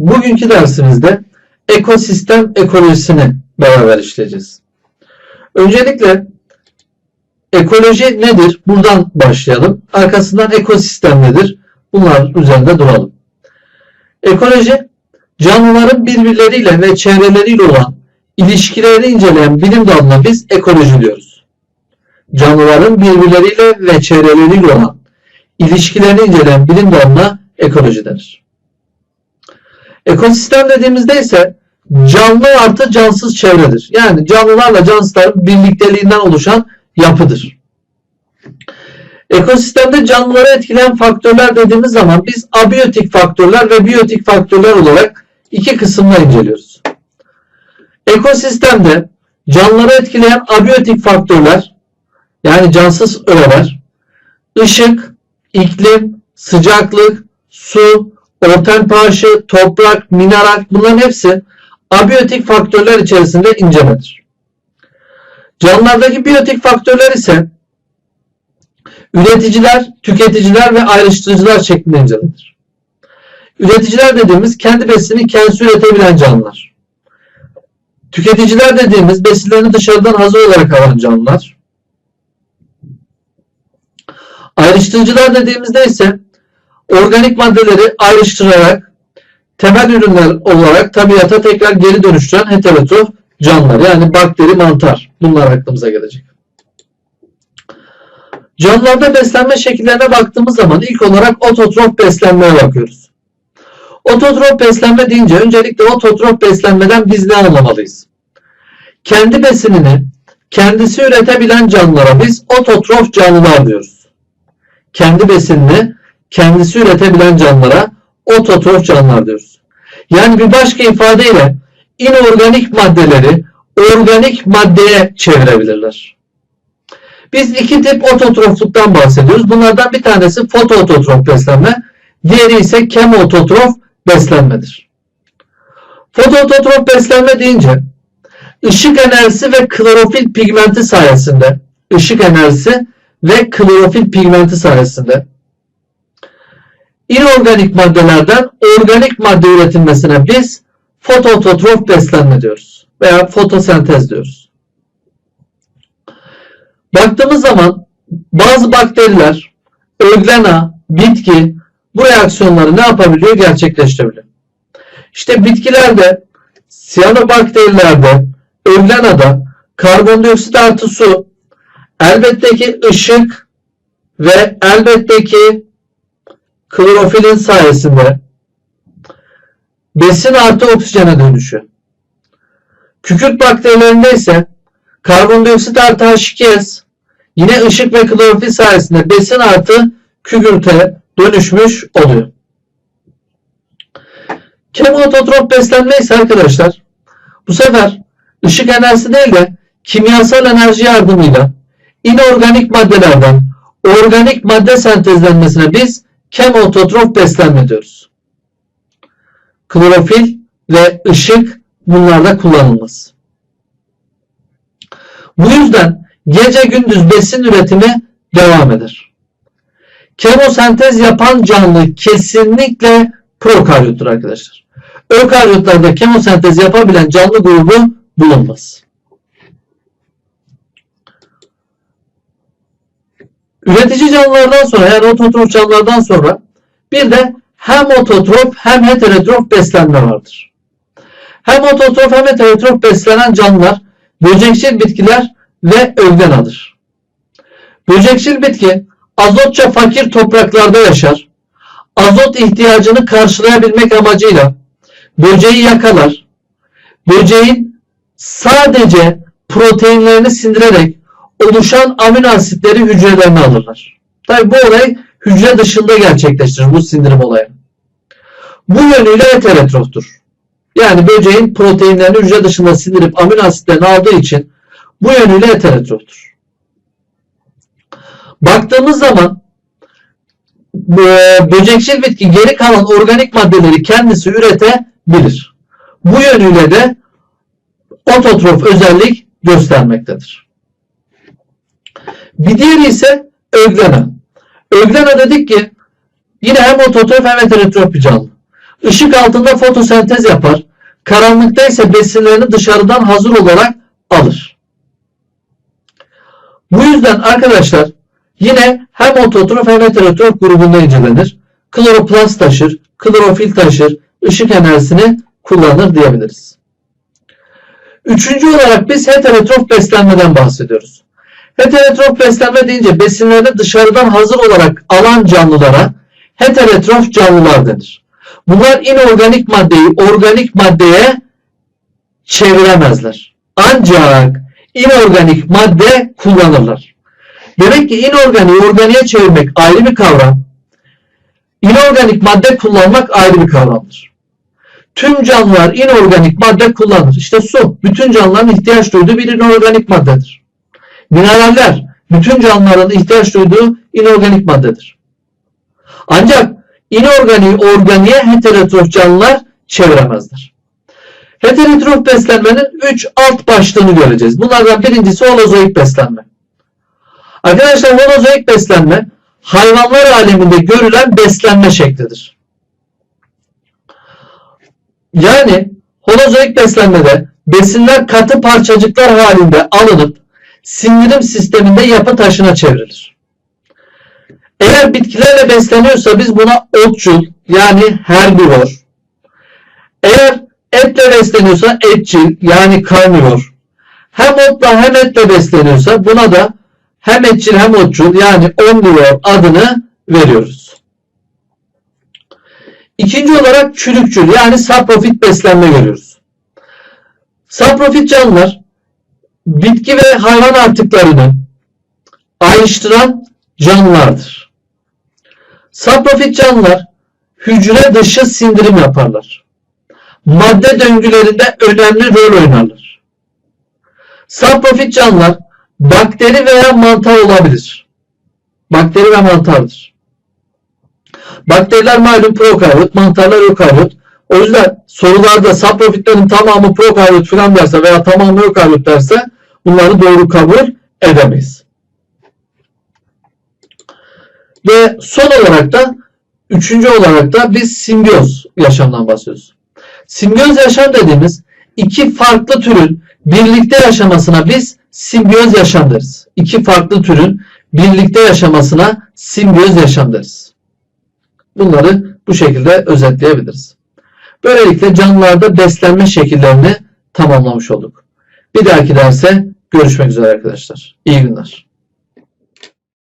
Bugünkü dersimizde ekosistem ekolojisini beraber işleyeceğiz. Öncelikle ekoloji nedir? Buradan başlayalım. Arkasından ekosistem nedir? Bunlar üzerinde duralım. Ekoloji, canlıların birbirleriyle ve çevreleriyle olan ilişkilerini inceleyen bilim dalına biz ekoloji diyoruz. Canlıların birbirleriyle ve çevreleriyle olan ilişkilerini inceleyen bilim dalına ekoloji denir. Ekosistem dediğimizde ise canlı artı cansız çevredir. Yani canlılarla cansızların birlikteliğinden oluşan yapıdır. Ekosistemde canlıları etkileyen faktörler dediğimiz zaman biz abiyotik faktörler ve biyotik faktörler olarak iki kısımda inceliyoruz. Ekosistemde canlıları etkileyen abiyotik faktörler yani cansız öğeler, ışık, iklim, sıcaklık, su, ortam pH'ı, toprak, mineral bunların hepsi abiyotik faktörler içerisinde incelenir. Canlılardaki biyotik faktörler ise üreticiler, tüketiciler ve ayrıştırıcılar şeklinde incelenir. Üreticiler dediğimiz kendi besinini kendisi üretebilen canlılar. Tüketiciler dediğimiz besinlerini dışarıdan hazır olarak alan canlılar. Ayrıştırıcılar dediğimizde ise organik maddeleri ayrıştırarak temel ürünler olarak tabiata tekrar geri dönüştüren heterotrof canlılar yani bakteri, mantar bunlar aklımıza gelecek. Canlılarda beslenme şekillerine baktığımız zaman ilk olarak ototrof beslenmeye bakıyoruz. Ototrof beslenme deyince öncelikle ototrof beslenmeden biz ne anlamalıyız? Kendi besinini kendisi üretebilen canlılara biz ototrof canlılar diyoruz. Kendi besinini kendisi üretebilen canlılara ototrof canlılar diyoruz. Yani bir başka ifadeyle inorganik maddeleri organik maddeye çevirebilirler. Biz iki tip ototrofluktan bahsediyoruz. Bunlardan bir tanesi fotoototrof beslenme, diğeri ise kemoototrof beslenmedir. Fotoototrof beslenme deyince ışık enerjisi ve klorofil pigmenti sayesinde ışık enerjisi ve klorofil pigmenti sayesinde inorganik maddelerden organik madde üretilmesine biz fotoototrof beslenme diyoruz veya fotosentez diyoruz. Baktığımız zaman bazı bakteriler, öglena, bitki bu reaksiyonları ne yapabiliyor? Gerçekleştirebiliyor. İşte bitkilerde, siyanobakterilerde, öglenada karbondioksit artı su, elbette ki ışık ve elbette ki klorofilin sayesinde besin artı oksijene dönüşüyor. Kükürt bakterilerinde ise karbondioksit artı H2S yine ışık ve klorofil sayesinde besin artı kükürte dönüşmüş oluyor. Kemototrop beslenme ise arkadaşlar bu sefer ışık enerjisi değil de kimyasal enerji yardımıyla inorganik maddelerden organik madde sentezlenmesine biz kemototrof beslenme diyoruz. Klorofil ve ışık bunlarda kullanılmaz. Bu yüzden gece gündüz besin üretimi devam eder. Kemosentez yapan canlı kesinlikle prokaryottur arkadaşlar. Ökaryotlarda kemosentez yapabilen canlı grubu bulunmaz. Üretici canlılardan sonra yani ototrof canlılardan sonra bir de hem ototrof hem heterotrof beslenme vardır. Hem ototrof hem heterotrof beslenen canlılar böcekçil bitkiler ve öglenadır. Böcekçil bitki azotça fakir topraklarda yaşar. Azot ihtiyacını karşılayabilmek amacıyla böceği yakalar. Böceğin sadece proteinlerini sindirerek oluşan amino asitleri hücrelerine alırlar. Tabi bu olay hücre dışında gerçekleştirir bu sindirim olayı. Bu yönüyle heterotroftur. Yani böceğin proteinlerini hücre dışında sindirip amino asitlerini aldığı için bu yönüyle heterotroftur. Baktığımız zaman böcekçil bitki geri kalan organik maddeleri kendisi üretebilir. Bu yönüyle de ototrof özellik göstermektedir. Bir diğeri ise öglena. Öglena dedik ki yine hem ototrof hem heterotrof bir canlı. Işık altında fotosentez yapar. Karanlıkta ise besinlerini dışarıdan hazır olarak alır. Bu yüzden arkadaşlar yine hem ototrof hem heterotrof grubunda incelenir. Kloroplast taşır, klorofil taşır, ışık enerjisini kullanır diyebiliriz. Üçüncü olarak biz heterotrof beslenmeden bahsediyoruz. Heterotrof beslenme deyince besinlerini dışarıdan hazır olarak alan canlılara heterotrof canlılar denir. Bunlar inorganik maddeyi organik maddeye çeviremezler. Ancak inorganik madde kullanırlar. Demek ki inorganiği organiğe çevirmek ayrı bir kavram. İnorganik madde kullanmak ayrı bir kavramdır. Tüm canlılar inorganik madde kullanır. İşte su, bütün canlıların ihtiyaç duyduğu bir inorganik maddedir. Mineraller, bütün canlıların ihtiyaç duyduğu inorganik maddedir. Ancak inorganiği organiğe heterotrof canlılar çeviremezler. Heterotrof beslenmenin 3 alt başlığını göreceğiz. Bunlardan birincisi holozoik beslenme. Arkadaşlar holozoik beslenme hayvanlar aleminde görülen beslenme şeklidir. Yani holozoik beslenmede besinler katı parçacıklar halinde alınıp sindirim sisteminde yapı taşına çevrilir. Eğer bitkilerle besleniyorsa biz buna otçul yani herbivor. Eğer etle besleniyorsa etçil yani karnivor. Hem otla hem etle besleniyorsa buna da hem etçil hem otçul yani omnivor adını veriyoruz. İkinci olarak çürükçül yani saprofit beslenme görüyoruz. Saprofit canlılar bitki ve hayvan artıklarını ayrıştıran canlılardır. Saprofit canlılar hücre dışı sindirim yaparlar. Madde döngülerinde önemli rol oynarlar. Saprofit canlılar bakteri veya mantar olabilir. Bakteri ve mantardır. Bakteriler malum prokaryot, mantarlar ökaryot. O yüzden sorularda saprofitlerin tamamı prokaryot falan derse veya tamamı ökaryot derse bunları doğru kabul edemeyiz. Ve son olarak da üçüncü olarak da biz simbiyoz yaşamdan bahsediyoruz. Simbiyoz yaşam dediğimiz iki farklı türün birlikte yaşamasına biz simbiyoz yaşam deriz. İki farklı türün birlikte yaşamasına simbiyoz yaşam deriz. Bunları bu şekilde özetleyebiliriz. Böylelikle canlılarda beslenme şekillerini tamamlamış olduk. Bir dahaki derse görüşmek üzere arkadaşlar. İyi günler.